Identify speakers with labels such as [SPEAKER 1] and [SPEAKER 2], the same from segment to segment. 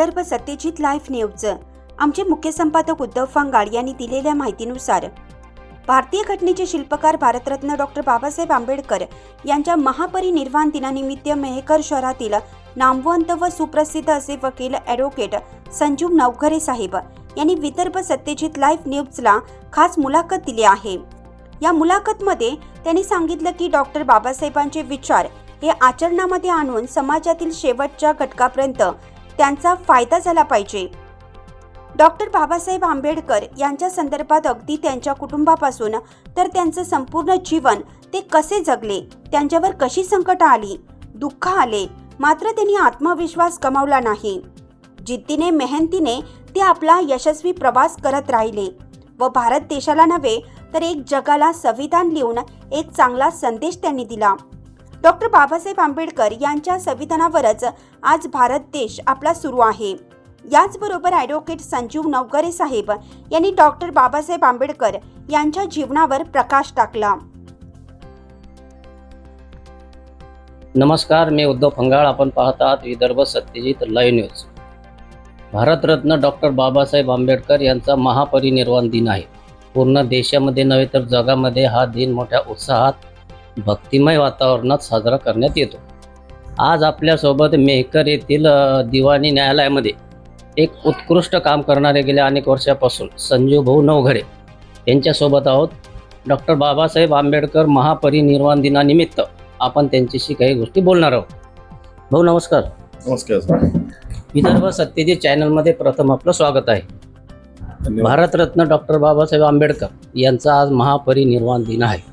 [SPEAKER 1] Vidarbha Satyajit live news आमचे मुख्य संपादक उद्धव फांगाड यांनी दिलेल्या माहितीनुसार भारतीय घटनेचे शिल्पकार भारतरत्न डॉक्टर बाबासाहेब आंबेडकर यांच्या महापरिनिर्वाण दिनानिमित्त मेहकर शहरातील नामवंत व सुप्रसिद्ध असे वकील ॲडव्होकेट संजीव नवघरे साहेब यांनी विदर्भ सत्यजित लाईव्ह न्यूजला खास मुलाखत दिली आहे. या मुलाखतमध्ये त्यांनी सांगितलं की डॉक्टर बाबासाहेबांचे विचार हे आचरणामध्ये आणून समाजातील शेवटच्या घटकापर्यंत त्यांचा फायदा झाला पाहिजे. डॉक्टर बाबासाहेब आंबेडकर यांच्या संदर्भात अगदी त्यांच्या कुटुंबापासून तर त्यांचं संपूर्ण जीवन ते कसे जगले त्यांच्यावर कशी संकट आली दुःख आले मात्र त्यांनी आत्मविश्वास गमावला नाही. जिद्दीने मेहनतीने ते आपला यशस्वी प्रवास करत राहिले. व भारत देशाला नव्हे तर एक जगाला संविधान लिहून एक चांगला संदेश त्यांनी दिला. डॉक्टर बाबासाहेब आंबेडकर यांच्या संविधानावरच आज भारत देश आपला सुरू आहे. याचबरोबर ॲडव्होकेट संजीव नवगरे साहेब यांनी डॉक्टर बाबासाहेब आंबेडकर यांच्या जीवनावर प्रकाश टाकला.
[SPEAKER 2] नमस्कार मी उद्धव फंगाळ. आपण पाहत आहात Vidarbha Satyajit live news. Bharat Ratna doctor Babasaheb Ambedkar यांचा महापरिनिर्वाण दिन आहे. पूर्ण देशामध्ये नव्हे तर जगामध्ये हा दिन मोठ्या उत्साहात भक्तिमय वातावरणात साजरा करण्यात येतो. आज आपल्यासोबत मेहकर येथील दिवाणी न्यायालयामध्ये एक उत्कृष्ट काम करणारे गेल्या अनेक वर्षापासून संजीव भाऊ नवघरे यांच्यासोबत आहोत. डॉक्टर बाबासाहेब आंबेडकर महापरिनिर्वाण दिनानिमित्त आपण त्यांच्याशी काही गोष्टी बोलणार आहोत. भाऊ नमस्कार.
[SPEAKER 3] नमस्कार.
[SPEAKER 2] विदर्भ सत्यजित चॅनलमध्ये प्रथम आपलं स्वागत आहे. भारतरत्न डॉक्टर बाबासाहेब आंबेडकर यांचा आज महापरिनिर्वाण दिन आहे.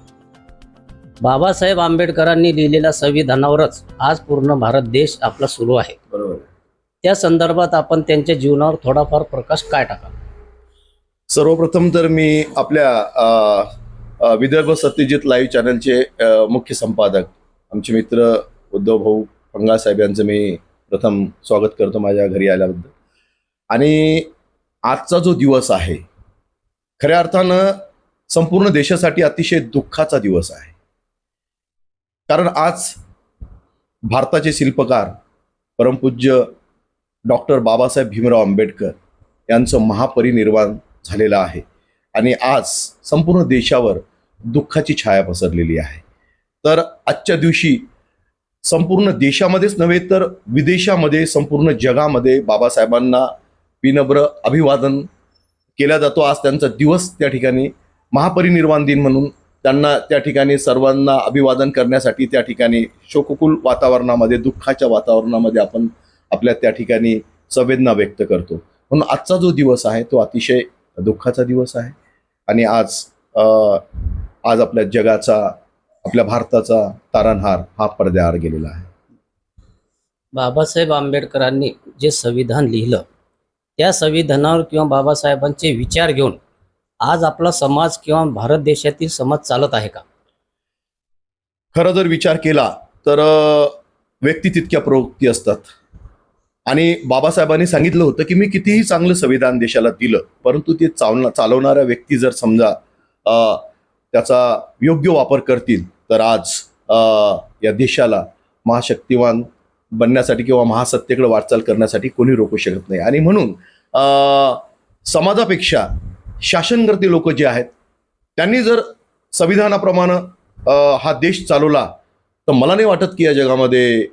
[SPEAKER 2] बाबासाहेब आंबेडकरांनी लिहिलेल्या संविधानावरच आज पूर्ण भारत देश आपला सुरू आहे.
[SPEAKER 3] बरोबर.
[SPEAKER 2] त्या संदर्भात आपण त्यांच्या जीवनावर थोडाफार प्रकाश काय टाका
[SPEAKER 3] सर्वप्रथम तर मी आपल्या अ, अ, विदर्भ सत्यजित लाईव्ह चॅनलचे अ, मुख्य संपादक आमचे मित्र उद्धव भाऊ फंगा साहेब यांचं मी प्रथम स्वागत करतो माझ्या घरी आल्याबद्दल. आणि आजचा जो दिवस आहे खऱ्या अर्थानं संपूर्ण देशासाठी अतिशय दुःखाचा दिवस आहे. कारण आज भारताचे शिल्पकार परमपूज्य डॉक्टर बाबासाहेब भीमराव आंबेडकर यांचं महापरिनिर्वाण झालेलं आहे. आणि आज संपूर्ण देशावर दुःखाची छाया पसरलेली आहे. तर आजच्या दिवशी संपूर्ण देशामध्येच नव्हे तर विदेशामध्ये संपूर्ण जगामध्ये बाबासाहेबांना विनम्र अभिवादन केला जातो. आज त्यांचा दिवस त्या ठिकाणी महापरिनिर्वाण दिन म्हणून त्यांना त्या ठिकाणी सर्वांना अभिवादन करण्यासाठी त्या ठिकाणी शोककुल वातावरणामध्ये दुःखाच्या वातावरणामध्ये आपण आपल्या त्या ठिकाणी संवेदना व्यक्त करतो. म्हणून आजचा जो दिवस आहे तो अतिशय दुःखाचा दिवस आहे. आणि आज आज आपल्या जगाचा आपल्या भारताचा तारणहार हा पडद्याआड गेलेला आहे.
[SPEAKER 2] बाबासाहेब आंबेडकरांनी जे संविधान लिहिलं त्या संविधानावर किंवा बाबासाहेबांचे विचार घेऊन आज आपला समाज किंवा भारत देशातील समाज चालत आहे का?
[SPEAKER 3] खरं जर विचार केला तर व्यक्ती तितक्या प्रवृत्ती असतात. आणि बाबासाहेबांनी सांगितलं होतं की मी कितीही चांगलं संविधान देशाला दिलं परंतु ते चालना चालवणाऱ्या व्यक्ती जर समजा त्याचा योग्य वापर करतील तर आज या देशाला महाशक्तिवान बनण्यासाठी किंवा महासत्तेकडे वाटचाल करण्यासाठी कोणी रोखू शकत नाही. आणि म्हणून समाजापेक्षा शासनकर्ते लोक जे आहेत त्यांनी जर संविधानाप्रमाणे हा देश चालवला तर मला नाही वाटत की या जगामध्ये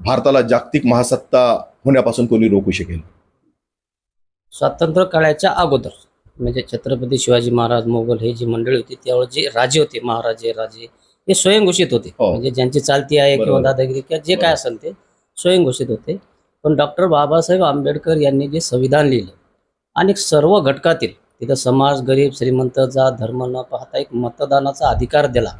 [SPEAKER 3] भारताला जागतिक महासत्ता होण्यापासून कोणी रोखू शकेल
[SPEAKER 2] स्वातंत्र्य काळाच्या अगोदर म्हणजे छत्रपती शिवाजी महाराज मोगल हे जी मंडळी होती त्यावेळेस जे राजे होते महाराजे राजे हे स्वयंघोषित होते
[SPEAKER 3] हो.
[SPEAKER 2] म्हणजे ज्यांची चालती आहे किंवा. दादागिरी किंवा जे काय. असेल ते स्वयंघोषित होते पण डॉक्टर बाबासाहेब आंबेडकर यांनी जे संविधान लिहिलं आणि सर्व घटकातील तिथं समाज गरीब श्रीमंत जात धर्म न पाहता एक मतदानाचा अधिकार दिला.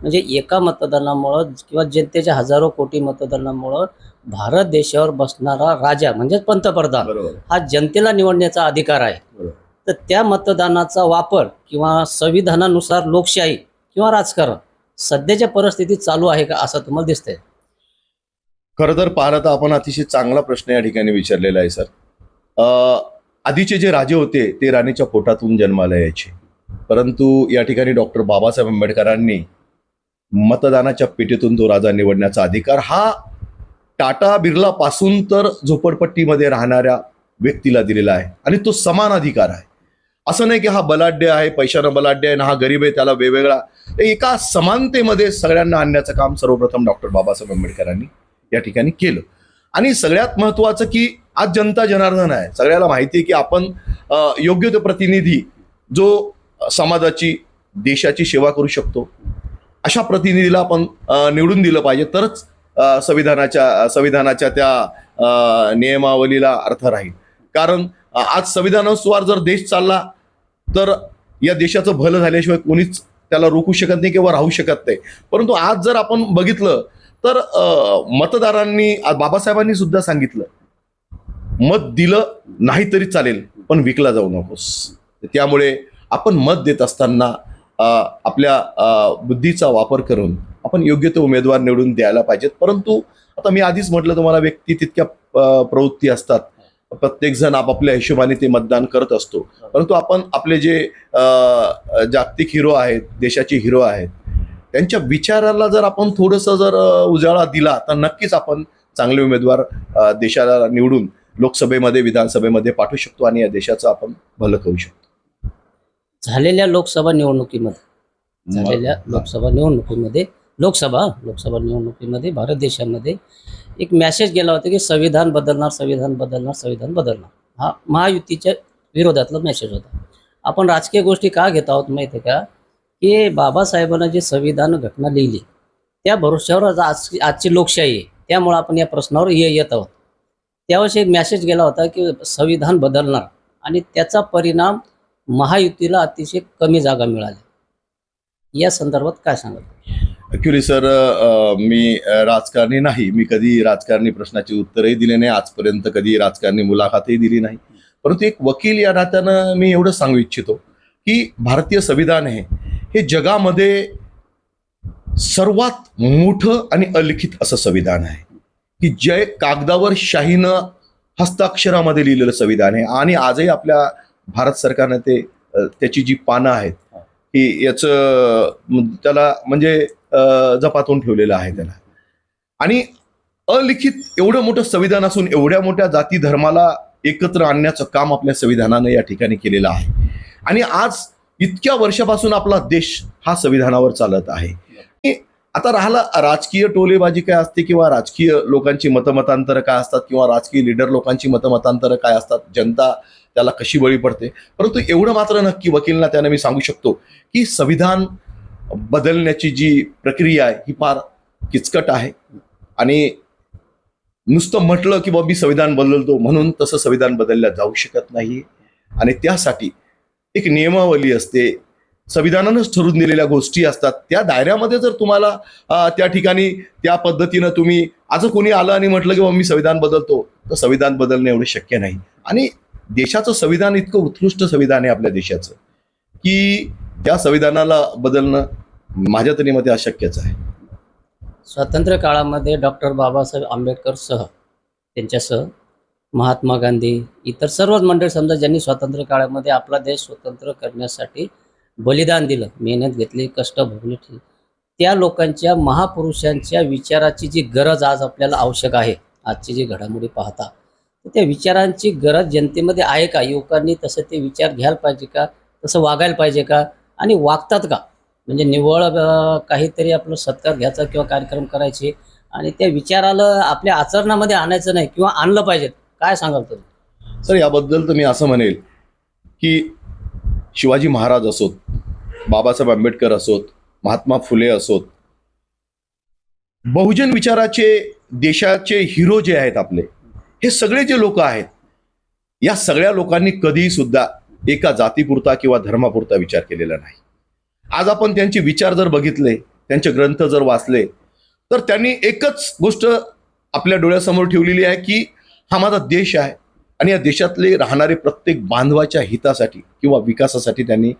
[SPEAKER 2] म्हणजे एका मतदानामुळं किंवा जनतेच्या हजारो कोटी मतदानामुळं भारत देशावर बसणारा राजा म्हणजेच पंतप्रधान हा जनतेला निवडण्याचा अधिकार आहे. तर त्या मतदानाचा वापर किंवा संविधानानुसार लोकशाही किंवा राजकारण सध्याच्या परिस्थितीत चालू आहे का असं तुम्हाला दिसतंय?
[SPEAKER 3] खरं तर पाहलं तर आपण अतिशय चांगला प्रश्न या ठिकाणी विचारलेला आहे सर. अ, आधीचे जे राजे होते ते राणीच्या पोटातून जन्माला यायचे. परंतु या ठिकाणी डॉक्टर बाबासाहेब आंबेडकरांनी मतदानाच्या पेटीतून तो राजा निवडण्याचा अधिकार हा टाटा बिर्ला पासून तर झोपडपट्टीमध्ये राहणाऱ्या व्यक्तीला दिलेला आहे आणि तो समान अधिकार आहे. असं नाही की हा बलाढ्य आहे पैशानं बलाढ्य आहे ना हा गरीब आहे त्याला वेगवेगळा एका समानतेमध्ये सगळ्यांना आणण्याचं काम सर्वप्रथम डॉक्टर बाबासाहेब आंबेडकरांनी या ठिकाणी केलं. आणि सगळ्यात महत्वाचं की आज जनता जनार्दन आहे. सगळ्याला माहिती आहे की आपण योग्य तो प्रतिनिधी जो समाजाची देशाची सेवा करू शकतो अशा प्रतिनिधीला आपण निवडून दिलं पाहिजे. तरच संविधानाच्या संविधानाच्या त्या नियमावलीला अर्थ राहील. कारण आज संविधानानुसार जर देश चालला तर या देशाचं भलं झाल्याशिवाय कोणीच त्याला रोखू शकत नाही किंवा राहू शकत नाही. परंतु आज जर आपण बघितलं तर मतदारांनी बाबासाहेबांनी सुद्धा सांगितलं मत दिलं नाही तरी चालेल पण विकला जाऊ नकोस. त्यामुळे आपण मत देत असताना आपल्या बुद्धीचा वापर करून आपण योग्य ते उमेदवार निवडून द्यायला पाहिजेत. परंतु आता मी आधीच म्हटलं तुम्हाला व्यक्ती तितक्या प्रवृत्ती असतात. प्रत्येक जण आपापल्या हिशोबाने ते मतदान करत असतो. परंतु आपण आपले जे जागतिक हिरो आहेत देशाचे हिरो आहेत त्यांच्या विचाराला जर आपण थोडंसं जर उजाळा दिला तर नक्कीच आपण चांगले उमेदवार देशाला निवडून लोकसभेमध्ये विधानसभेमध्ये पाठवू शकतो आणि या देशाचं आपण भलं करू शकतो.
[SPEAKER 2] झालेल्या लोकसभा निवडणुकीमध्ये झालेल्या लोकसभा निवडणुकीमध्ये लोकसभा लोकसभा निवडणुकीमध्ये भारत देशामध्ये एक मॅसेज गेला होता की संविधान बदलणार संविधान बदलणार संविधान बदलणार. हा महायुतीच्या विरोधातला मेसेज होता. आपण राजकीय गोष्टी का घेत आहोत माहिती आहे का? की बाबासाहेबांना जे संविधान घटना लिहिली त्या भरोश्यावर आज आजची लोकशाही आहे. त्यामुळं आपण या प्रश्नावर ये येत आहोत. त्यावेळेस एक मॅसेज गेला होता की संविधान बदलणार आणि त्याचा परिणाम महायुतीला अतिशय कमी जागा मिळाल्या. या संदर्भात काय सांगाल?
[SPEAKER 3] ॲक्च्युली सर मी राजकारणी नाही. मी कधी राजकारणी प्रश्नाची उत्तरही दिले नाही. आजपर्यंत कधी राजकारणी मुलाखतही दिली नाही. परंतु एक वकील या नात्यानं मी एवढं सांगू इच्छितो की भारतीय संविधान हे हे जगामध्ये सर्वात मोठं आणि अलिखित असं संविधान आहे. की जय कागदावर शाहीनं हस्ताक्षरामध्ये लिहिलेलं संविधान आहे. आणि आजही आपल्या भारत सरकारने ते त्याची जी पानं आहेत की याचं त्याला म्हणजे जपातून ठेवलेलं आहे त्याला. आणि अलिखित एवढं मोठं संविधान असून एवढ्या मोठ्या जाती धर्माला एकत्र आणण्याचं काम आपल्या संविधानानं या ठिकाणी केलेलं आहे. आणि आज इतक्या वर्षापासून आपला देश हा संविधानावर चालत आहे. आता राहिला राजकीय टोलेबाजी काय असते किंवा राजकीय लोकांची मतमतांतर काय असतात किंवा राजकीय लीडर लोकांची मतमतांतरं काय असतात? जनता त्याला कशी बळी पडते? परंतु एवढं मात्र नक्की वकीलना त्यानं मी सांगू शकतो की संविधान बदलण्याची जी प्रक्रिया आहे ही फार किचकट आहे. आणि नुसतं म्हटलं की बाबा मी संविधान बदलतो म्हणून तसं संविधान बदलल्या जाऊ शकत नाही आणि त्यासाठी एक नियमावली असते. संविधानानंच ठरून दिलेल्या गोष्टी असतात. त्या दायऱ्यामध्ये जर तुम्हाला त्या ठिकाणी त्या पद्धतीनं तुम्ही आज कोणी आलं आणि म्हटलं की मी संविधान बदलतो तर संविधान बदलणे एवढं शक्य नाही. आणि देशाचं संविधान इतकं उत्कृष्ट संविधान आहे आपल्या देशाचं की त्या संविधानाला बदलणं माझ्या तरी मते अशक्यच आहे.
[SPEAKER 2] स्वातंत्र्य काळामध्ये डॉक्टर बाबासाहेब आंबेडकर सह त्यांच्यासह महात्मा गांधी इतर सर्वच मंडळी समजा ज्यांनी स्वातंत्र्य काळामध्ये आपला देश स्वतंत्र करण्यासाठी बलिदान दिलं मेहनत घेतली कष्ट भोगले ठीक. त्या लोकांच्या महापुरुषांच्या विचाराची जी गरज आज आपल्याला आवश्यक आहे आजची जी घडामोडी पाहता त्या विचारांची गरज जनतेमध्ये आहे का? युवकांनी तसं ते विचार घ्यायला पाहिजे का? तसं वागायला पाहिजे का? आणि वागतात का? म्हणजे निव्वळ काहीतरी आपलं सत्कार घ्यायचा किंवा कार्यक्रम करायचे आणि त्या विचाराला आपल्या आचरणामध्ये आणायचं नाही किंवा आणलं पाहिजेत काय सांगाल तुम्ही
[SPEAKER 3] सर याबद्दल तर मी असं म्हणेल की शिवाजी महाराज असोत बाबासाहेब आंबेडकर असोत महात्मा फुले असोत बहुजन विचाराचे देशाचे हिरो जे आहेत आपले हे सगळे जे लोक आहेत या सगळ्या लोकांनी कधीही सुद्धा एका जातीपुरता किंवा धर्मापुरता विचार केलेला नाही. आज आपण त्यांचे विचार जर बघितले त्यांचे ग्रंथ जर वाचले तर त्यांनी एकच गोष्ट आपल्या डोळ्यासमोर ठेवलेली आहे की हा माझा देश आहे. आणि या देशातले राहणारे प्रत्येक बांधवाच्या हितासाठी किंवा विकासासाठी त्यांनी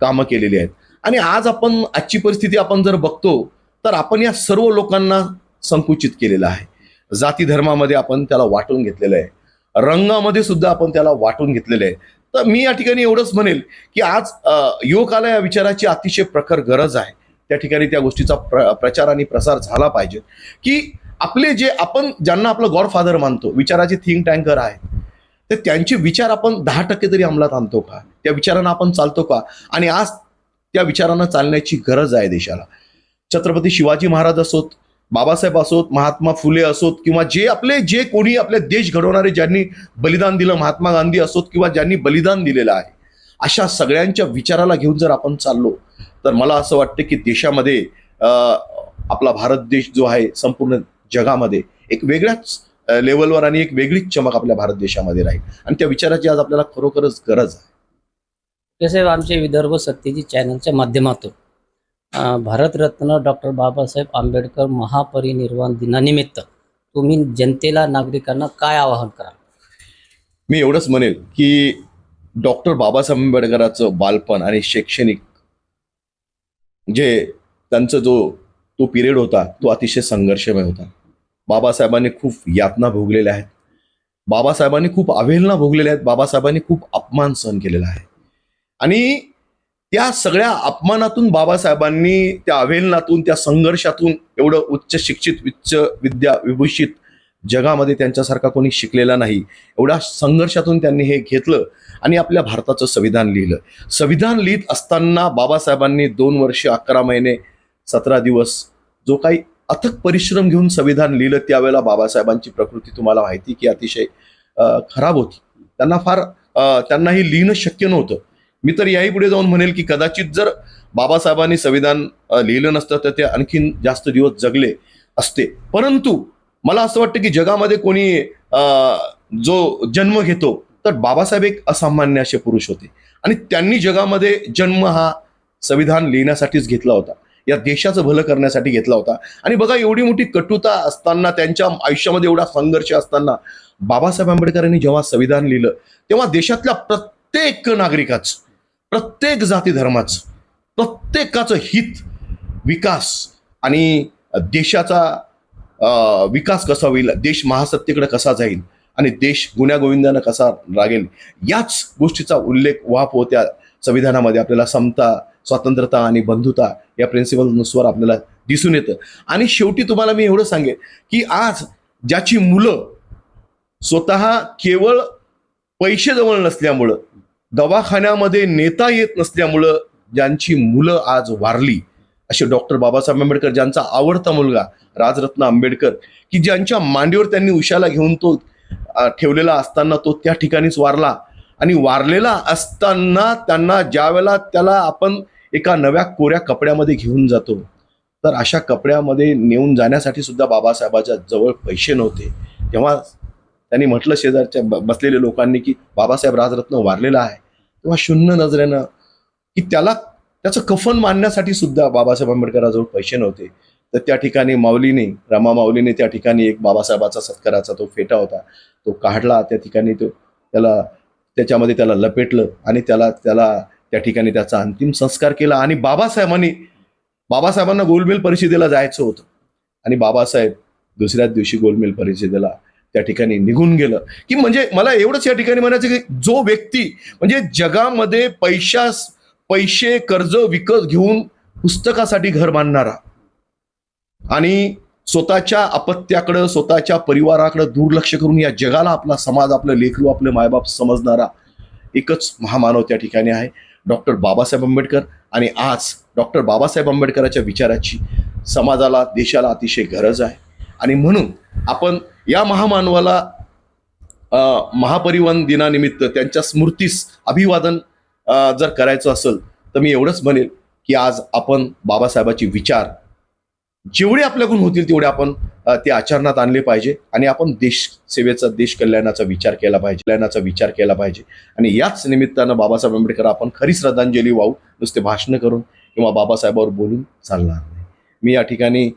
[SPEAKER 3] कामं केलेली आहेत. आणि आज आपण आजची परिस्थिती आपण जर बघतो तर आपण या सर्व लोकांना संकुचित केलेलं आहे. जाती धर्मामध्ये आपण त्याला वाटून घेतलेलं आहे. रंगामध्ये सुद्धा आपण त्याला वाटून घेतलेलं आहे. तर मी या ठिकाणी एवढंच म्हणेल की आज युवकाला या विचाराची अतिशय प्रखर गरज आहे. त्या ठिकाणी त्या गोष्टीचा प्र प्रचार आणि प्रसार झाला पाहिजे. की आपले जे आपण ज्यांना आपलं गॉडफादर मानतो विचाराचे थिंक टँकर आहेत तर त्यांचे विचार आपण दहा टक्के तरी अंमलात आणतो का? त्या विचारांना आपण चालतो का? आणि आज त्या विचारांना चालण्याची गरज आहे देशाला. छत्रपती शिवाजी महाराज असोत बाबासाहेब असोत महात्मा फुले असोत किंवा जे आपले जे कोणी आपले देश घडवणारे ज्यांनी बलिदान दिलं महात्मा गांधी असोत किंवा ज्यांनी बलिदान दिलेलं आहे अशा सगळ्यांच्या विचाराला घेऊन जर आपण चाललो तर मला असं वाटतं की देशामध्ये आपला भारत देश जो आहे संपूर्ण जगामध्ये एक वेगळ्याच लेवलवर आणि एक वेगळीच चमक आपल्या भारत देशामध्ये राहील. आणि त्या विचाराची आज आपल्याला खरोखरच गरज आहे.
[SPEAKER 2] साहेब आमचे विदर्भ सत्यजित चॅनलच्या माध्यमातून. भारतरत्न डॉक्टर बाबासाहेब आंबेडकर महापरिनिर्वाण दिनानिमित्त तुम्ही जनतेला नागरिकांना काय आवाहन कराल?
[SPEAKER 3] मी एवढंच म्हणेल की डॉक्टर बाबासाहेब आंबेडकरांचं बालपण आणि शैक्षणिक जे त्यांचा जो तो पिरियड होता तो अतिशय संघर्षमय होता. बाबासाहेबांनी खूप यातना भोगलेल्या आहेत. बाबासाहेबांनी खूप अवहेलना भोगलेल्या आहेत. बाबासाहेबांनी खूप अपमान सहन केलेला आहे. आणि त्या सगळ्या अपमानातून बाबासाहेबांनी त्या अवहेलनातून त्या संघर्षातून एवढं उच्च शिक्षित उच्च विद्या विभूषित जगामध्ये त्यांच्यासारखा कोणी शिकलेला नाही. एवढ्या संघर्षातून त्यांनी हे घेतलं आणि आपल्या भारताचं संविधान लिहिलं. संविधान लिहित असताना बाबासाहेबांनी दोन वर्ष अकरा महिने सतरा दिवस. जो काही अथक परिश्रम घेऊन संविधान लिहिलं त्यावेळेला बाबासाहेबांची प्रकृती तुम्हाला माहिती की अतिशय खराब होती. त्यांना फार त्यांनाही त्यांना हे लिहिणं शक्य नव्हतं. मी तर याही पुढे जाऊन म्हणेल की कदाचित जर बाबासाहेबांनी संविधान लिहिलं नसतं तर ते आणखीन जास्त दिवस जगले असते. परंतु मला असं वाटतं की जगामध्ये कोणी जो जन्म घेतो तर बाबासाहेब एक असामान्य असे पुरुष होते. आणि त्यांनी जगामध्ये जन्म हा संविधान लिहिण्यासाठीच घेतला होता. या देशाचं भलं करण्यासाठी घेतला होता. आणि बघा एवढी मोठी कटुता असताना त्यांच्या आयुष्यामध्ये एवढा संघर्ष असताना बाबासाहेब आंबेडकरांनी जेव्हा संविधान लिहिलं तेव्हा देशातल्या प्रत्येक नागरिकाचं प्रत्येक जाती धर्माचं प्रत्येकाचं हित विकास आणि देशाचा विकास कसा होईल देश महासत्तेकडे कसा जाईल आणि देश गुण्यागोविंदानं कसा लागेल याच गोष्टीचा उल्लेख वाप होत्या संविधानामध्ये. आपल्याला समता स्वातंत्र्यता आणि बंधुता या प्रिन्सिपलनुसार आपल्याला दिसून येतं. आणि शेवटी तुम्हाला मी एवढं सांगेन की आज ज्याची मुलं स्वतः केवळ पैसे जवळ नसल्यामुळं दवाखान्यामध्ये नेता येत नसल्यामुळं ज्यांची मुलं आज वारली असे डॉक्टर बाबासाहेब आंबेडकर ज्यांचा आवडता मुलगा राजरत्न आंबेडकर की ज्यांच्या मांडीवर त्यांनी उशाला घेऊन तो ठेवलेला असताना तो त्या ठिकाणीच वारला. आणि वारलेला असताना त्यांना ज्या वेळेला त्याला आपण एका नव्या कोऱ्या कपड्यामध्ये घेऊन जातो. तर अशा कपड्यामध्ये नेऊन जाण्यासाठी सुद्धा बाबासाहेबाच्या जवळ पैसे नव्हते. तेव्हा त्यांनी म्हटलं शेजारच्या ब- बसलेल्या लोकांनी की बाबासाहेब राजरत्न वारलेला आहे. तेव्हा शून्य नजरेनं की त्याला त्याचं कफन मानण्यासाठी सुद्धा बाबासाहेब आंबेडकराजवळ पैसे नव्हते. तर त्या ठिकाणी माऊलीने रमा माऊलीने त्या ठिकाणी एक बाबासाहेबाचा सत्काराचा तो फेटा होता. तो काढला त्या ठिकाणी तो त्याला त्याच्यामध्ये त्याला लपेटलं आणि त्याला त्याला त्या ठिकाणी त्याचा अंतिम संस्कार केला. आणि बाबासाहेबांनी बाबासाहेबांना गोलमेल परिषदेला जायचं होतं. आणि बाबासाहेब दुसऱ्याच दिवशी गोलमेल परिषदेला त्या ठिकाणी निघून गेलं. की म्हणजे मला एवढंच या ठिकाणी म्हणायचं की जो व्यक्ती म्हणजे जगामध्ये पैशा पैसे कर्ज विकत घेऊन पुस्तकासाठी घर बांधणारा आणि स्वतःच्या अपत्याकडं स्वतःच्या परिवाराकडं दुर्लक्ष करून या जगाला आपला समाज आपलं लेकरू आपलं मायबाप समजणारा एकच महामानव त्या ठिकाणी आहे. डॉक्टर बाबासाहेब आंबेडकर आणि आज डॉक्टर बाबासाहेब आंबेडकरांच्या विचाराची समाजाला देशाला अतिशय गरज आहे. आणि म्हणून आपण या महामानवाला महापरिवहन दिनानिमित्त त्यांच्या स्मृतीस अभिवादन जर करायचं असेल तर मी एवढंच म्हणेल की आज आपण बाबासाहेबाचे विचार जेवढे आपल्याकडून होतील तेवढे आपण ते आचरणात आणले पाहिजे आणि आपण देश सेवेचा देश कल्याणाचा विचार केला पाहिजे कल्याणाचा विचार केला पाहिजे. आणि याच निमित्तानं बाबासाहेब आंबेडकर आपण खरी श्रद्धांजली वाहू नुसते भाषणं करून किंवा बाबासाहेबावर बोलून चालणार नाही. मी या ठिकाणी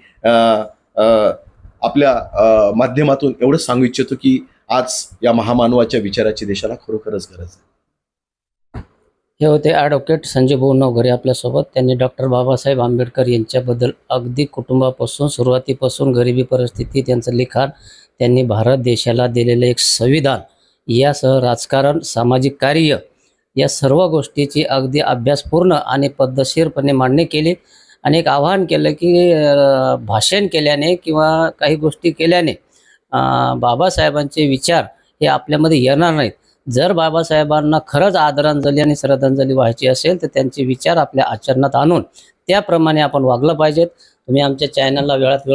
[SPEAKER 3] आपल्या माध्यमातून एवढं सांगू इच्छितो की आज या महामानवाच्या विचाराची देशाला खरोखरच गरज आहे.
[SPEAKER 2] हे होते ॲडव्होकेट संजय भाऊ नवघरे आपल्यासोबत. त्यांनी डॉक्टर बाबासाहेब आंबेडकर यांच्याबद्दल अगदी कुटुंबापासून सुरुवातीपासून गरिबी परिस्थिती त्यांचं लिखाण त्यांनी भारत देशाला दिलेलं एक संविधान यासह राजकारण सामाजिक कार्य या सर्व गोष्टीची अगदी अभ्यासपूर्ण आणि पद्धतशीरपणे मांडणी केली आणि एक आवाहन केलं की भाषण केल्याने किंवा काही गोष्टी केल्याने बाबासाहेबांचे विचार हे आपल्यामध्ये येणार नाहीत. जर बाबासाहेबांना खरंच आदरांजली आणि श्रद्धांजली व्हायची असेल तर त्यांचे विचार आपल्या आचरणात आणून त्याप्रमाणे आपण वागलं पाहिजेत. तुम्ही आमच्या चॅनलला वेळात वेळ